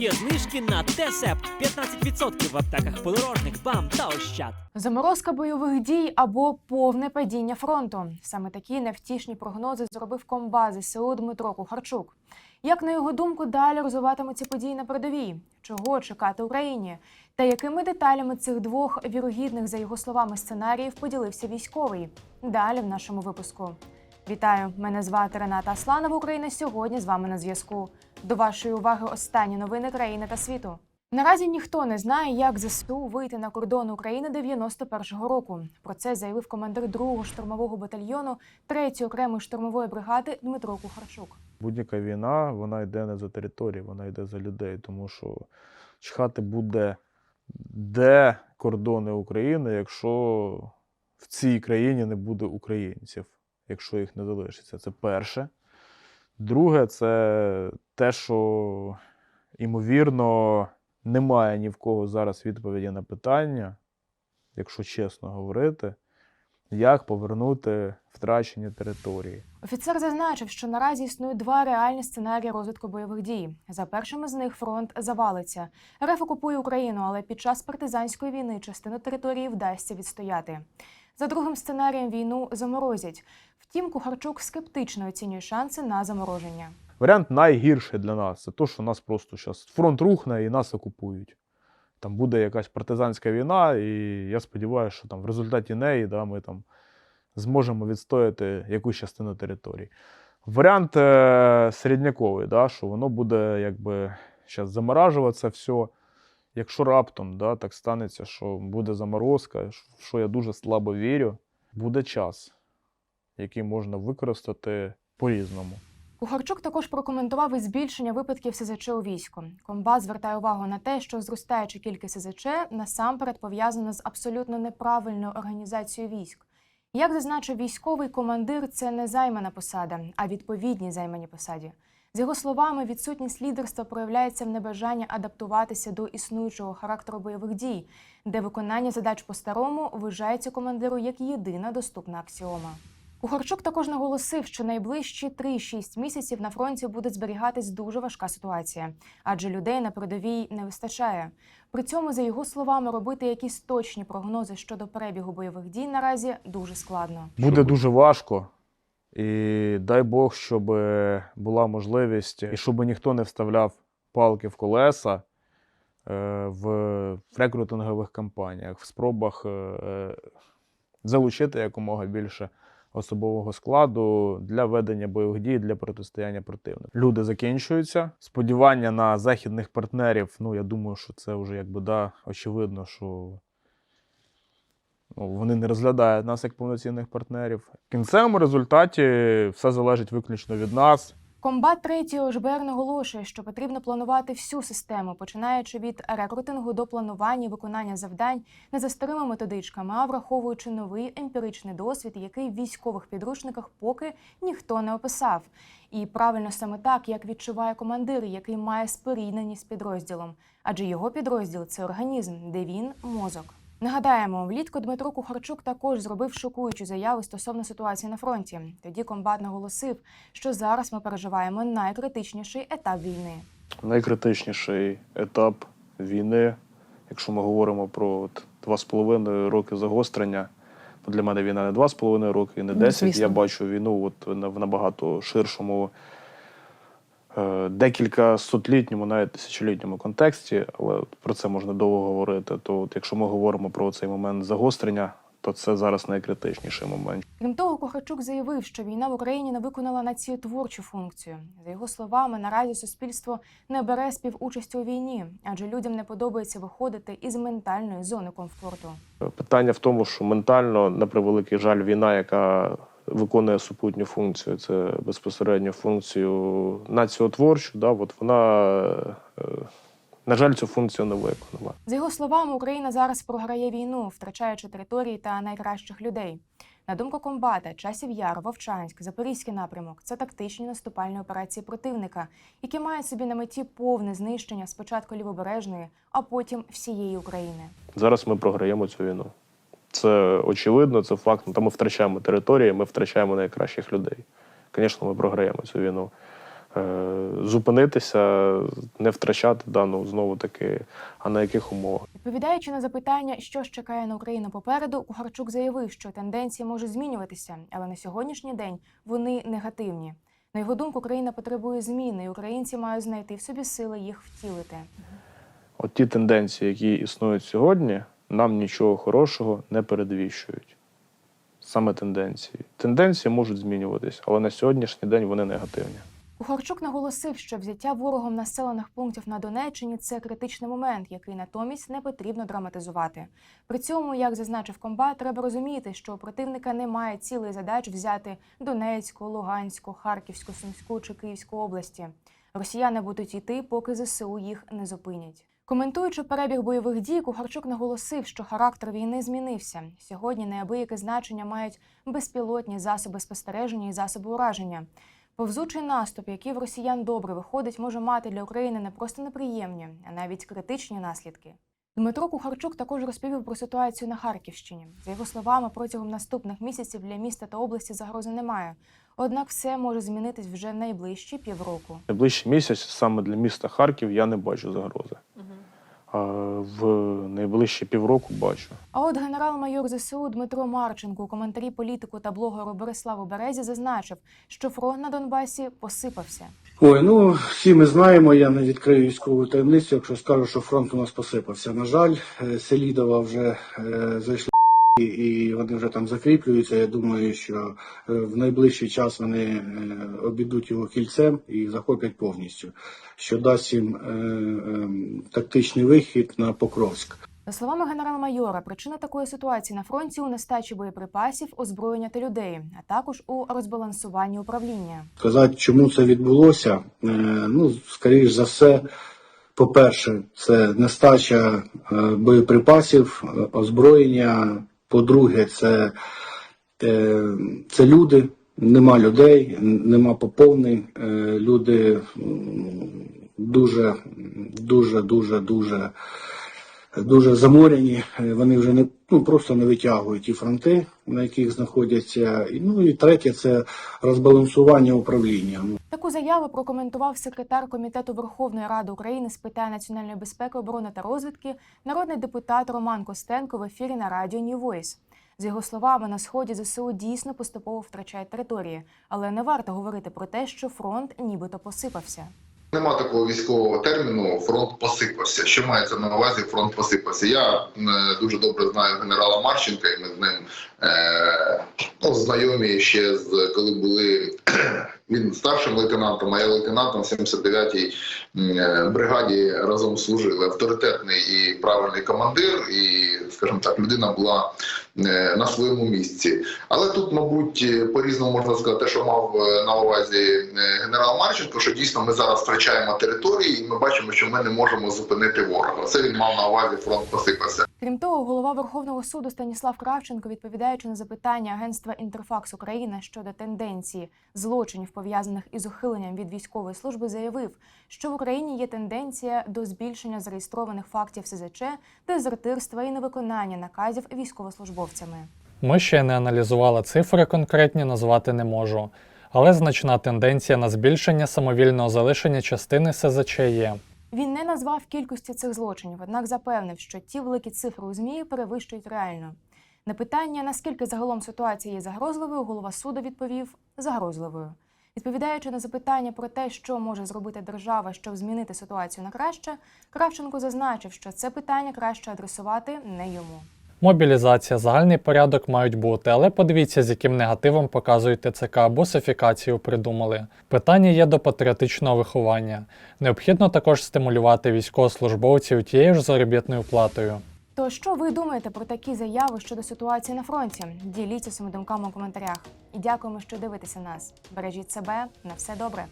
Є знижки на Тесепт 15% в аптеках подорожник, бам та ощад. Заморозка бойових дій або повне падіння фронту. Саме такі невтішні прогнози зробив комбаз ЗСУ Дмитро Кухарчук. Як на його думку, далі розвиватимуться події на передовій? Чого чекати Україні? Та якими деталями цих двох вірогідних, за його словами, сценаріїв поділився військовий? Далі в нашому випуску. Вітаю! Мене звати Рената Асланова. Україна сьогодні з вами на зв'язку. До вашої уваги останні новини країни та світу. Наразі ніхто не знає, як ЗСУ вийти на кордон України 91-го року. Про це заявив командир 2-го штурмового батальйону 3-ї окремої штурмової бригади Дмитро Кухарчук. Будь-яка війна, вона йде не за територію, вона йде за людей, тому що чхати буде де кордони України, якщо в цій країні не буде українців, якщо їх не залишиться. Це перше. Друге, це те, що, ймовірно, немає ні в кого зараз відповіді на питання, якщо чесно говорити, як повернути втрачені території. Офіцер зазначив, що наразі існують два реальні сценарії розвитку бойових дій. За першим з них фронт завалиться. РФ окупує Україну, але під час партизанської війни частину території вдасться відстояти. За другим сценарієм війну заморозять. Втім, Кухарчук скептично оцінює шанси на замороження. Варіант найгірший для нас це то, що нас просто зараз фронт рухне і нас окупують. Там буде якась партизанська війна, і я сподіваюся, що там в результаті неї да, ми там зможемо відстояти якусь частину території. Варіант е, середняковий, да, що воно буде якби зараз заморажуватися все. Якщо раптом да, так станеться, що буде заморозка, в що я дуже слабо вірю, буде час, який можна використати по-різному. Кухарчук також прокоментував і збільшення випадків СЗЧ у війську. Комбат звертає увагу на те, що зростаюча кількість СЗЧ насамперед пов'язана з абсолютно неправильною організацією військ. Як зазначив військовий командир, це не займана посада, а відповідні займані посаді. З його словами, відсутність лідерства проявляється в небажанні адаптуватися до існуючого характеру бойових дій, де виконання задач по-старому вважається командиру як єдина доступна аксіома. Кухарчук також наголосив, що найближчі 3-6 місяців на фронті буде зберігатись дуже важка ситуація, адже людей на передовій не вистачає. При цьому, за його словами, робити якісь точні прогнози щодо перебігу бойових дій наразі дуже складно. Буде дуже важко. І дай Бог, щоб була можливість, і щоб ніхто не вставляв палки в колеса е, в рекрутингових кампаніях, в спробах е, залучити якомога більше особового складу для ведення бойових дій для протистояння противнику. Люди закінчуються. Сподівання на західних партнерів. Ну я думаю, що це вже якби да, очевидно, що вони не розглядають нас як повноцінних партнерів. В кінцевому результаті все залежить виключно від нас. Комбат 3 ОЖБР наголошує, що потрібно планувати всю систему, починаючи від рекрутингу до планування і виконання завдань не за старими методичками, а враховуючи новий емпіричний досвід, який в військових підручниках поки ніхто не описав. І правильно саме так, як відчуває командир, який має спорідненість з підрозділом, адже його підрозділ це організм, де він мозок. Нагадаємо, влітку Дмитро Кухарчук також зробив шокуючу заяву стосовно ситуації на фронті. Тоді комбат наголосив, що зараз ми переживаємо найкритичніший етап війни. Найкритичніший етап війни, якщо ми говоримо про два з половиною роки загострення. бо Для мене війна не два з половиною роки і не Ну, 10. звісно. Я бачу війну от в набагато ширшому, декілька сотлітньому, навіть тисячолітньому контексті, але про це можна довго говорити. То от якщо ми говоримо про цей момент загострення, то це зараз найкритичніший момент. Крім того, Кухарчук заявив, що війна в Україні не виконала націотворчу функцію. За його словами, наразі суспільство не бере співучасті у війні, адже людям не подобається виходити із ментальної зони комфорту. Питання в тому, що ментально, на превеликий жаль, війна, яка виконує супутню функцію, це безпосередньо функцію націотворчу, да, от вона, е, на жаль, цю функцію не виконала. За його словами, Україна зараз програє війну, втрачаючи території та найкращих людей. На думку комбата, часів Яр, Вовчанськ, Запорізький напрямок це тактичні наступальні операції противника, які мають собі на меті повне знищення спочатку лівобережної, а потім всієї України. Зараз ми програємо цю війну. Це очевидно, це факт. Ну, Та ми втрачаємо території, ми втрачаємо найкращих людей. Звісно, ми програємо цю війну. е, зупинитися, не втрачати дану знову таки, а на яких умовах. Відповідаючи на запитання, що ж чекає на Україну попереду, Кухарчук заявив, що тенденції можуть змінюватися, але на сьогоднішній день вони негативні. На його думку, країна потребує зміни, і українці мають знайти в собі сили їх втілити. От ті тенденції, які існують сьогодні, нам нічого хорошого не передвіщують. Саме тенденції. Тенденції можуть змінюватись, але на сьогоднішній день вони негативні. Кухарчук наголосив, що взяття ворогом населених пунктів на Донеччині це критичний момент, який натомість не потрібно драматизувати. При цьому, як зазначив комбат, треба розуміти, що у противника немає цілої задач взяти Донецьку, Луганську, Харківську, Сумську чи Київську області. Росіяни будуть йти, поки ЗСУ їх не зупинять. Коментуючи перебіг бойових дій, Кухарчук наголосив, що характер війни змінився. Сьогодні неабияке значення мають безпілотні засоби спостереження і засоби ураження. Повзучий наступ, який в росіян добре виходить, може мати для України не просто неприємні, а навіть критичні наслідки. Дмитро Кухарчук також розповів про ситуацію на Харківщині. За його словами, протягом наступних місяців для міста та області загрози немає. Однак все може змінитись вже найближчі півроку. Найближчий місяць саме для міста Харків я не бачу загрози. А в найближчі півроку бачу. А от генерал-майор ЗСУ Дмитро Марченко у коментарі політику та блогеру Бориславу Березі зазначив, що фронт на Донбасі посипався. Ой, ну всі ми знаємо, я не відкрию військову таємницю, якщо скажу, що фронт у нас посипався. На жаль, е, Селідова вже е, зайшли і- і вони вже там закріплюються. Я думаю, що е, в найближчий час вони е, обійдуть його кільцем і захоплять повністю, що дасть їм е, е, тактичний вихід на Покровськ. За словами генерал-майора, причина такої ситуації на фронті у нестачі боєприпасів, озброєння та людей, а також у розбалансуванні управління. Сказати, чому це відбулося, е, ну, скоріш за все, по-перше, це нестача боєприпасів, озброєння. По-друге, це, е, це люди, нема людей, нема поповнень. е, Люди дуже, дуже, дуже, дуже, дуже заморені. Е, Вони вже не ну, просто не витягують ті фронти, на яких знаходяться. Ну і третє це розбалансування управління. Ну, Таку заяву прокоментував секретар комітету Верховної Ради України з питань національної безпеки, оборони та розвідки, народний депутат Роман Костенко в ефірі на радіо New Voice. З його словами, на сході ЗСУ дійсно поступово втрачають території, але не варто говорити про те, що фронт нібито посипався. Нема такого військового терміну фронт посипався. Що мається на увазі фронт посипався? Я е, дуже добре знаю генерала Марченка, і ми з ним е, ну, знайомі ще з коли були він старшим лейтенантом, а я лейтенантом в 79-й е, бригаді разом служили. Авторитетний і правильний командир, і, скажімо так, людина була е, на своєму місці. Але тут, мабуть, е, по-різному можна сказати, що мав на увазі генерал Марченко, що дійсно ми зараз втрачаємо території, і ми бачимо, що ми не можемо зупинити ворога. Це він мав на увазі фронт посипався. Крім того, голова Верховного суду Станіслав Кравченко, відповідаючи на запитання агентства Інтерфакс Україна щодо тенденції злочинів пов'язаних із ухиленням від військової служби, заявив, що в Україні є тенденція до збільшення зареєстрованих фактів СЗЧ, дезертирства і невиконання наказів військовослужбовцями. Ми ще не аналізували цифри конкретні, назвати не можу, але значна тенденція на збільшення самовільного залишення частини СЗЧ є. Він не назвав кількості цих злочинів, однак запевнив, що ті великі цифри у ЗМІ перевищують реально. На питання, наскільки загалом ситуація є загрозливою, голова суду відповів загрозливою. Відповідаючи на запитання про те, що може зробити держава, щоб змінити ситуацію на краще, Кравченко зазначив, що це питання краще адресувати не йому. Мобілізація, загальний порядок мають бути, але подивіться, з яким негативом показують ТЦК, бусифікацію придумали. Питання є до патріотичного виховання. Необхідно також стимулювати військовослужбовців тією ж заробітною платою. То що ви думаєте про такі заяви щодо ситуації на фронті? Діліться своїми думками у коментарях. І дякуємо, що дивитеся нас. Бережіть себе на все добре.